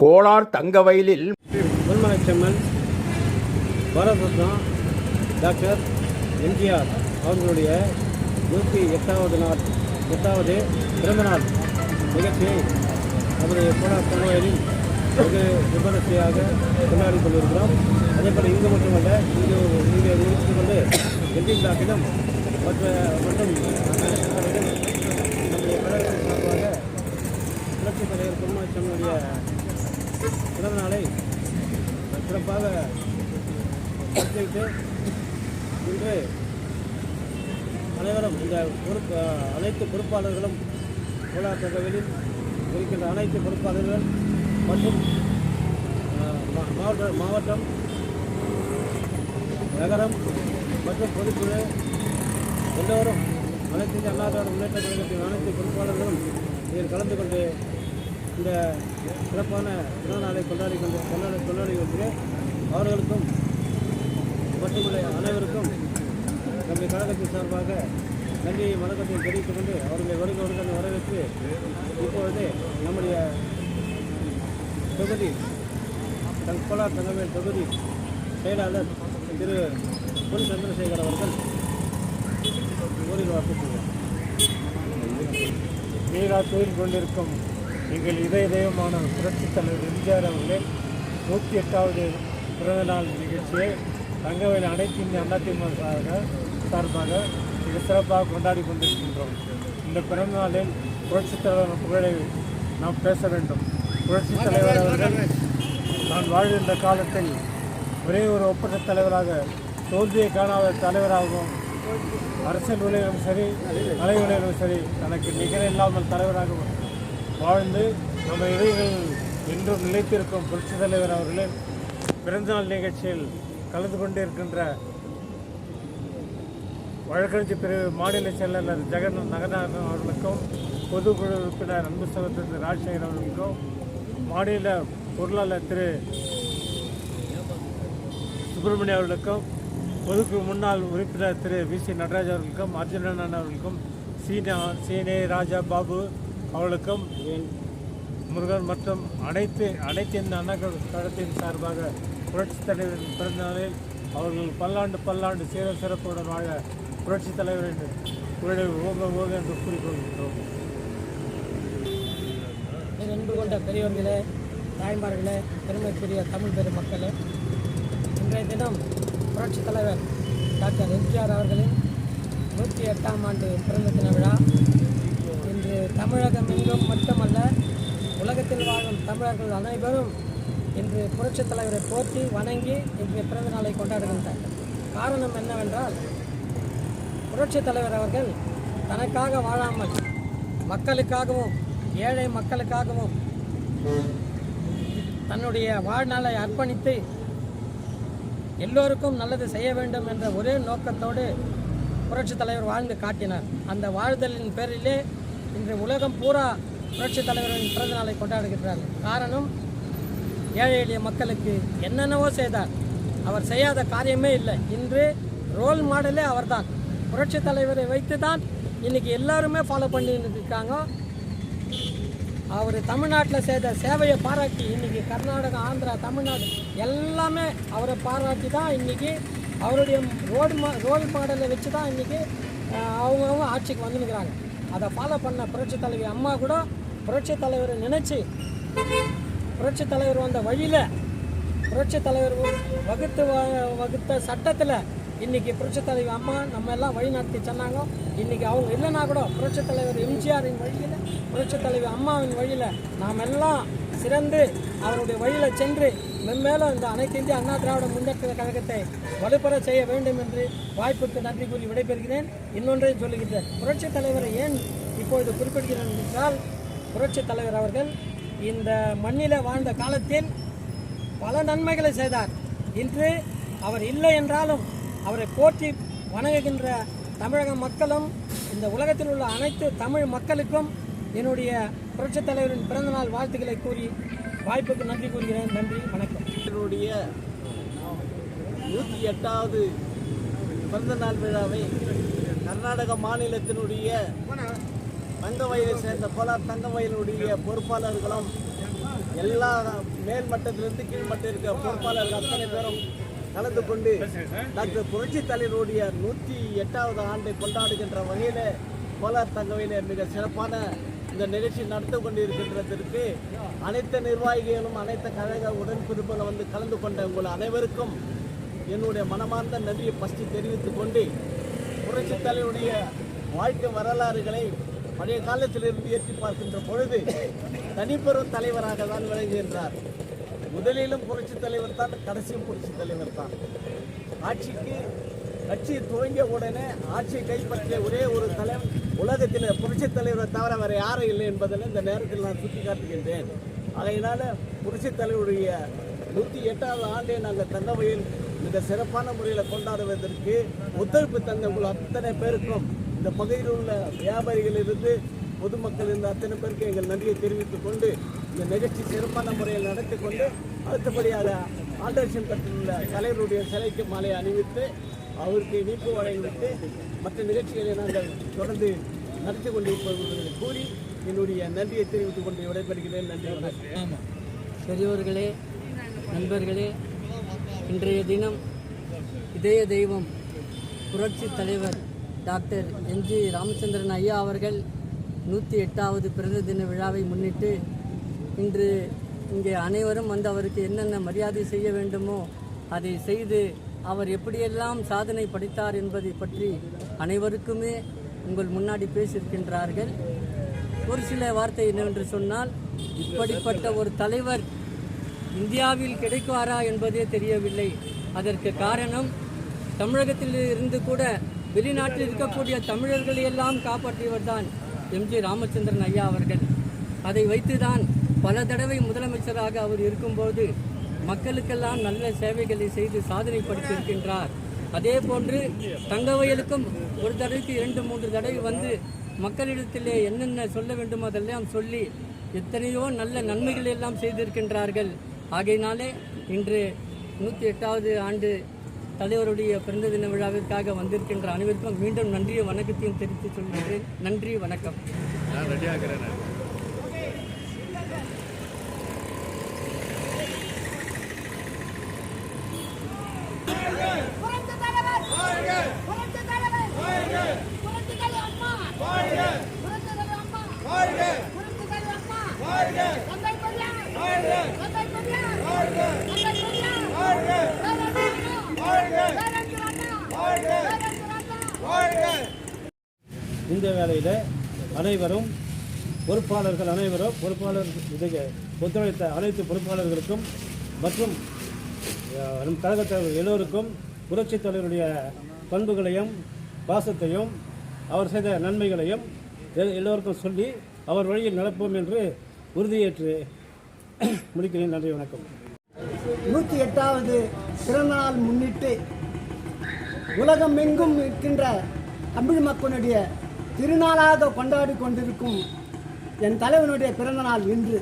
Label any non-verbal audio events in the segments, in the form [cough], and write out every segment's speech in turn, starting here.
கோலார் தங்கவயலில் பொன்மலைச்செம்மல் பாரதரத்னா டாக்டர் எம்ஜிஆர் அவர்களுடைய நூற்றி எட்டாவது நாள் எட்டாவது பிறந்தநாள் நிகழ்ச்சியை அவருடைய கோலார் தமிழரில் வெகு விமரிசையாக கொண்டாடி கொண்டிருக்கிறோம். அதேபோல் இங்கு மட்டுமல்ல இங்கு இங்கே நிகழ்ச்சி கொண்டு என்டின் டாக்கிடம் மற்ற மற்றும் நம்முடைய கழகத்தின் சார்பாக புரட்சித் தலைவர் பொன்மலைச்செம்மனுடைய பிறந்த நாளை சிறப்பாக நடத்திவிட்டு இன்று அனைவரும் இந்த பொறுப்பு அனைத்து பொறுப்பாளர்களும் கோலார் இருக்கின்ற அனைத்து பொறுப்பாளர்கள் மற்றும் மா- மாவட்ட மாவட்டம் நகரம் மற்றும் பொதுக்குழு எல்லோரும் அனைத்து அண்ணாதார முன்னேற்ற கழகத்தின் அனைத்து பொறுப்பாளர்களும் இதில் கலந்து கொண்டு இந்த சிறப்பான திருநாளை கொண்டாடி கொண்டு கொண்டாடி கொண்டாடி அவர்களுக்கும் மட்டுமில்லை அனைவருக்கும் நம்முடைய கழகத்தின் சார்பாக நன்றியை மனதத்தை தெரிவித்துக் கொண்டு அவர்களை வருக வருக வரவேற்று இப்பொழுது நம்முடைய தொகுதி தங் கோலார் தொகுதி செயலாளர் திரு பொன் சந்திரசேகர் அவர்கள் ஊரில் நீராக தொழில் கொண்டிருக்கும் எங்கள் இதய தெய்வமான புரட்சித் தலைவர் எம்ஜிஆர் அவர்களின் நூற்றி எட்டாவது பிறந்தநாள் நிகழ்ச்சியை தங்கவேல் அனைத்து இந்திய அதிமுக சார்பாக சார்பாக மிக சிறப்பாக கொண்டாடி கொண்டிருக்கின்றோம். இந்த பிறந்தநாளில் புரட்சித் தலைவர் புகழை நாம் பேச வேண்டும். புரட்சித் தலைவர் அவர்கள் நான் வாழ்கின்ற காலத்தில் ஒரே ஒரு ஒப்பற்ற தலைவராக தோல்வியை காணாத தலைவராகவும் அரசியல் உலகிலும் சரி கலை உலகிலும் சரி தனக்கு நிகர இல்லாமல் வாழ்ந்து நம்ம இடைகள் என்றும் நிலைத்திருக்கும் புரட்சித் தலைவர் அவர்களின் பிறந்தநாள் நிகழ்ச்சியில் கலந்து கொண்டிருக்கின்ற வழக்கறிஞர் பிரிவு மாநில செயலாளர் ஜெகன் நகநாதன் அவர்களுக்கும் பொதுக்குழு உறுப்பினர் அன்பு சகோதரர் ராஜசேகர் அவர்களுக்கும் மாநில பொருளாளர் திரு சுப்பிரமணிய அவர்களுக்கும் பொதுக்குழு முன்னாள் உறுப்பினர் திரு வி சி நடராஜ் அவர்களுக்கும் அர்ஜுனன் அவர்களுக்கும் சீனா சீனே ராஜா பாபு அவர்களுக்கும் முருகன் மற்றும் அனைத்து அனைத்து இந்த அண்ணா கழகத்தின் சார்பாக புரட்சித் தலைவரின் பிறந்தநாளில் அவர்கள் பல்லாண்டு பல்லாண்டு சீர சிறப்புடன் வாழ புரட்சித் தலைவரின் உடைய ஓக ஓக என்று கூறிக்கொள்கின்றோம். நின்று கொண்ட பெரியவர்களே தாய்மார்களே பெருமைக்குரிய தமிழ் பெருமக்களே இன்றைய தினம் புரட்சித் தலைவர் டாக்டர் எம்ஜிஆர் அவர்களின் நூற்றி எட்டாம் ஆண்டு பிறந்த தின விழா தமிழகம் மட்டுமல்ல உலகத்தில் வாழும் தமிழர்கள் அனைவரும் இன்று புரட்சித் தலைவரை போற்றி வணங்கி இன்றைய பிறந்த நாளை கொண்டாடுகின்றனர் காரணம் என்னவென்றால் புரட்சித் தலைவர் அவர்கள் தனக்காக வாழாமல் மக்களுக்காகவும் ஏழை மக்களுக்காகவும் தன்னுடைய வாழ்நாளை அர்ப்பணித்து எல்லோருக்கும் நல்லது செய்ய வேண்டும் என்ற ஒரே நோக்கத்தோடு புரட்சித் தலைவர் வாழ்ந்து காட்டினார். அந்த வாழ்தலின் பேரிலே இன்று உலகம் பூரா புரட்சித் தலைவரின் பிறந்த நாளை கொண்டாடுகின்றார்கள். காரணம் ஏழை எளிய மக்களுக்கு என்னென்னவோ செய்தார். அவர் செய்யாத காரியமே இல்லை. இன்று ரோல் மாடலே அவர்தான். புரட்சித் தலைவரை வைத்து தான் இன்னைக்கு எல்லாருமே ஃபாலோ பண்ணிட்டு இருக்காங்க. அவர் தமிழ்நாட்டில் செய்த சேவையை பாராட்டி இன்றைக்கி கர்நாடகா ஆந்திரா தமிழ்நாடு எல்லாமே அவரை பாராட்டி தான் இன்றைக்கி அவருடைய ரோடு மா ரோல் மாடலை வச்சு தான் இன்றைக்கி அவங்கவுங்க ஆட்சிக்கு வந்துருக்கிறாங்க. அதை ஃபாலோ பண்ண புரட்சி தலைவி அம்மா கூட புரட்சி தலைவரை நினச்சி புரட்சி தலைவர் வந்த வழியில் புரட்சி தலைவர் வகுத்து வ- வகுத்த சட்டத்தில் இன்னைக்கு புரட்சித் தலைவர் அம்மா நம்ம எல்லாம் வழி நடத்தி சொன்னாங்க. இன்றைக்கி அவங்க இல்லைன்னா கூட புரட்சித் தலைவர் எம்ஜிஆரின் வழியில் புரட்சித் தலைவர் அம்மாவின் வழியில் நாம் எல்லாம் சிறந்து அவருடைய வழியில் சென்று மென்மேலும் இந்த அனைத்து இந்திய அண்ணா திராவிட முன்னேற்ற கழகத்தை வலுப்பெற செய்ய வேண்டும் என்று வாய்ப்புக்கு நன்றி கூறி விடைபெறுகிறேன். இன்னொன்றையும் சொல்லுகின்றேன். புரட்சித் தலைவரை ஏன் இப்பொழுது குறிப்பிடுகிறேன் என்றால் புரட்சித் தலைவர் அவர்கள் இந்த மண்ணில் வாழ்ந்த காலத்தில் பல நன்மைகளை செய்தார். இன்று அவர் இல்லை என்றாலும் அவரை போற்றி வணங்குகின்ற தமிழக மக்களும் இந்த உலகத்தில் உள்ள அனைத்து தமிழ் மக்களுக்கும் என்னுடைய புரட்சித் தலைவரின் பிறந்தநாள் வாழ்த்துக்களை கூறி வாய்ப்புக்கு நன்றி கூறுகிறேன். நன்றி வணக்கம். என்னுடைய நூற்றி எட்டாவது பிறந்த நாள் விழாவை கர்நாடக மாநிலத்தினுடைய தங்கவயலை சேர்ந்த கோலார் தங்கவயலுடைய பொறுப்பாளர்களும் எல்லா மேல்மட்டத்திலிருந்து கீழ் இருக்க பொறுப்பாளர்கள் அத்தனை பேரும் கலந்து கொண்டு டாக்டர் புரட்சி தலைவருடைய நூற்றி எட்டாவது ஆண்டை கொண்டாடுகின்ற வகையில் கோலார் தங்கவையில் மிக சிறப்பான இந்த நிகழ்ச்சி நடந்து கொண்டிருக்கின்றதற்கு அனைத்து நிர்வாகிகளும் அனைத்து கழக உடன்பிறப்புகளும் வந்து கலந்து கொண்ட உங்கள் அனைவருக்கும் என்னுடைய மனமார்ந்த நன்றியை பஸ்டி தெரிவித்துக் கொண்டு புரட்சி தலைவருடைய வாழ்க்கை வரலாறுகளை பழைய காலத்திலிருந்து ஏற்றி பார்க்கின்ற பொழுது தனிப்பெரும் தலைவராக தான் விளங்குகின்றார். முதலிலும் புரட்சி தலைவர் தான் கடைசியும் புரட்சி தலைவர் தான். ஆட்சிக்கு கட்சி துவங்கிய உடனே ஆட்சியை கைப்பற்றிய ஒரே ஒரு தலைவர் உலகத்தில் புரட்சி தலைவரை தவிர வேறு யாரும் இல்லை என்பதில் இந்த நேரத்தில் நான் சுட்டி காட்டுகின்றேன் ஆகையினால புரட்சி தலைவருடைய நூற்றி எட்டாவது ஆண்டை நாங்கள் தங்கவையில் மிக சிறப்பான முறையில் கொண்டாடுவதற்கு ஒத்துழைப்பு தந்த உங்கள் அத்தனை பேருக்கும் இந்த பகுதியில் உள்ள வியாபாரிகளிலிருந்து பொதுமக்கள் இருந்த அத்தனை பேருக்கு எங்கள் நன்றியை தெரிவித்துக் கொண்டு இந்த நிகழ்ச்சி சிறப்பான முறையில் நடத்தி கொண்டு அடுத்தபடியாக ஆண்டர்ஷன் கட்டில் உள்ள தலைவருடைய சிலைக்கு மாலை அணிவித்து அவருக்கு இனிப்பு வழங்கிவிட்டு மற்ற நிகழ்ச்சிகளை நாங்கள் தொடர்ந்து நடத்தி கொண்டிருப்பது கூறி என்னுடைய நன்றியை தெரிவித்துக் கொண்டு விடைபெறுகிறேன். நன்றி வணக்கம். பெரியோர்களே நண்பர்களே இன்றைய தினம் இதய தெய்வம் புரட்சி தலைவர் டாக்டர் என்ஜி ராமச்சந்திரன் ஐயா அவர்கள் நூற்றி எட்டாவது பிறந்த தின விழாவை முன்னிட்டு இன்று இங்கே அனைவரும் வந்து அவருக்கு என்னென்ன மரியாதை செய்ய வேண்டுமோ அதை செய்து அவர் எப்படியெல்லாம் சாதனை படைத்தார் என்பதை பற்றி அனைவருக்குமே உங்கள் முன்னாடி பேசியிருக்கின்றார்கள். ஒரு சில வார்த்தை என்னவென்று சொன்னால் இப்படிப்பட்ட ஒரு தலைவர் இந்தியாவில் கிடைக்குவாரா என்பதே தெரியவில்லை. அதற்கு காரணம் தமிழகத்தில் இருந்து கூட வெளிநாட்டில் இருக்கக்கூடிய தமிழர்களை எல்லாம் காப்பாற்றியவர் தான் எம்ஜி ராமச்சந்திரன் ஐயா அவர்கள். அதை வைத்துதான் பல தடவை முதலமைச்சராக அவர் இருக்கும்போது மக்களுக்கெல்லாம் நல்ல சேவைகளை செய்து சாதனை படுத்தியிருக்கின்றார் அதே போன்று தங்கவயலுக்கும் ஒரு தடவைக்கு இரண்டு மூன்று தடவை வந்து மக்களிடத்திலே என்னென்ன சொல்ல வேண்டுமோ அதெல்லாம் சொல்லி எத்தனையோ நல்ல நன்மைகளை எல்லாம் செய்திருக்கின்றார்கள். ஆகையினாலே இன்று நூற்றி எட்டாவது ஆண்டு தலைவருடைய பிறந்த தின விழாவிற்காக வந்திருக்கின்ற அனைவருக்கும் மீண்டும் நன்றிய வணக்கத்தையும் தெரிவித்துச் சொல்கிறேன் நன்றி வணக்கம். புரட்சி தலைவர் புரட்சி தலைவர் புரட்சி தலைவர் அம்மா புரட்சி தலைவர் அம்மா புரட்சி தலைவர் அம்மா தந்தை பெரியார் தந்தை பெரியார் தந்தை பெரியார் பேரறிஞர் அண்ணா பேரறிஞர் அண்ணா இந்த அனைவரும் பொறுப்பாளர்கள் அனைவரும் பொறுப்பாளர் இதை ஒத்துழைத்த அனைத்து பொறுப்பாளர்களுக்கும் மற்றும் நம் கழகத்தலைவர் எல்லோருக்கும் புரட்சித் தலைவருடைய பண்புகளையும் பாசத்தையும் அவர் செய்த நன்மைகளையும் எல்லோருக்கும் சொல்லி அவர் வழியில் நடப்போம் என்று உறுதியேற்று [clears throat] முடிக்கிறேன். நன்றி வணக்கம். நூற்றி எட்டாவது பிறந்தநாள் முன்னிட்டு உலகம் எங்கும் இருக்கின்ற தமிழ் மக்களுடைய திருநாளாக கொண்டாடி கொண்டிருக்கும் என் தலைவனுடைய பிறந்தநாள் இன்று.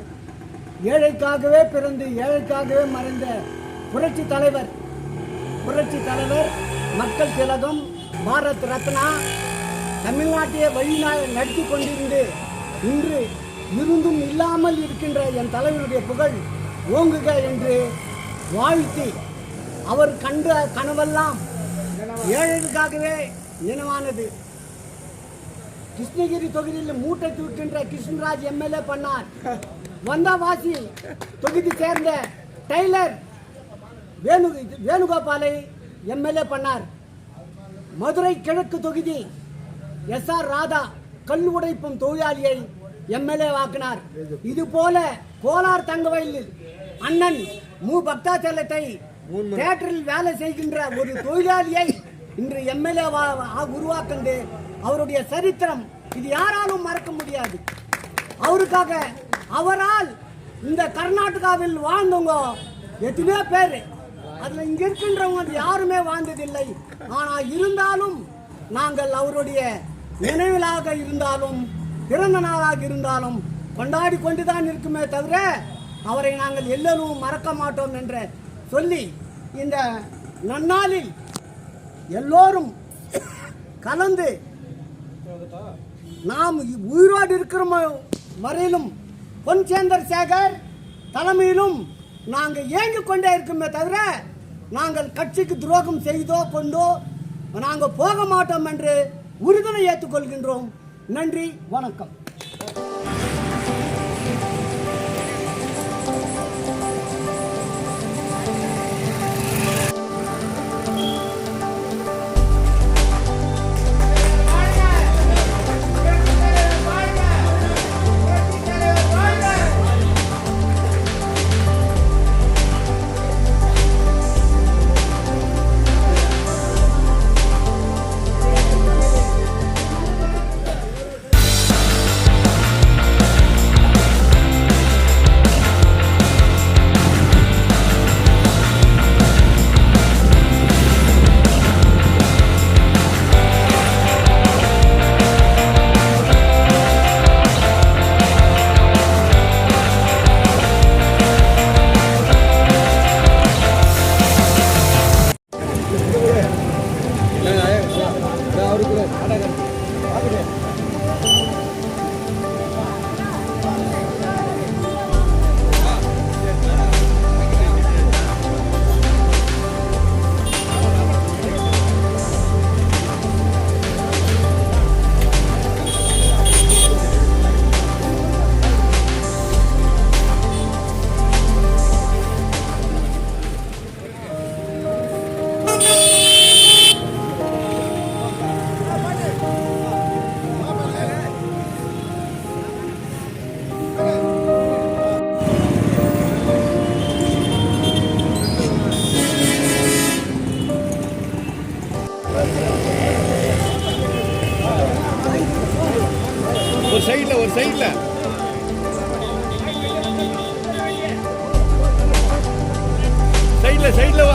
ஏழைக்காகவே பிறந்து ஏழைக்காகவே மறைந்த புரட்சி தலைவர் புரட்சி தலைவர் மக்கள் திலகம் பாரத் ரத்னா தமிழ்நாட்டையே வழி நடத்தி கொண்டிருந்து இன்று இருந்தும் இல்லாமல் இருக்கின்ற என் தலைவனுடைய புகழ் ஓங்குக என்று வாழ்த்தி அவர் கண்ட கனவெல்லாம் ஏழைகளுக்காகவே நினைவானது கிருஷ்ணகிரி தொகுதியில் மூட்டை தூக்கின்ற கிருஷ்ணராஜ் எம்எல்ஏ பண்ணார். வந்தாவாசி தொகுதி சேர்ந்த டெய்லர் வேணு வேணுகோபாலை எம்எல்ஏ பண்ணார். மதுரை கிழக்கு தொகுதி எஸ் ஆர் ராதா கல் உடைப்பும் தொழிலாளியை எம்எல்ஏ வாக்கினார் இது போல கோலார் தங்கவயலில் அண்ணன் மு. பக்தாச்சலத்தை தியேட்டரில் வேலை செய்கின்ற ஒரு தொழிலாளியை இன்று எம்எல்ஏ உருவாக்குண்டு அவருடைய சரித்திரம் இது யாராலும் மறக்க முடியாது. அவருக்காக அவரால் இந்த கர்நாடகாவில் வாழ்ந்தவங்க எத்தனையோ பேர். அதில் இங்கே இருக்கின்றவங்க யாருமே வாழ்ந்ததில்லை. ஆனால் இருந்தாலும் நாங்கள் அவருடைய நினைவிலாக இருந்தாலும் பிறந்த நாளாக இருந்தாலும் கொண்டாடி கொண்டுதான் இருக்குமே தவிர அவரை நாங்கள் எல்லோரும் மறக்க மாட்டோம் என்று சொல்லி இந்த நன்னாளில் எல்லோரும் கலந்து நாம் உயிரோடு இருக்கிற வரையிலும் பொன் சேந்தர் சேகர் தலைமையிலும் நாங்கள் ஏங்கிக் கொண்டே இருக்குமே தவிர நாங்கள் கட்சிக்கு துரோகம் செய்தோ கொண்டோ நாங்கள் போக மாட்டோம் என்று உறுதுணை ஏற்றுக்கொள்கின்றோம். நன்றி வணக்கம். సైడ్లో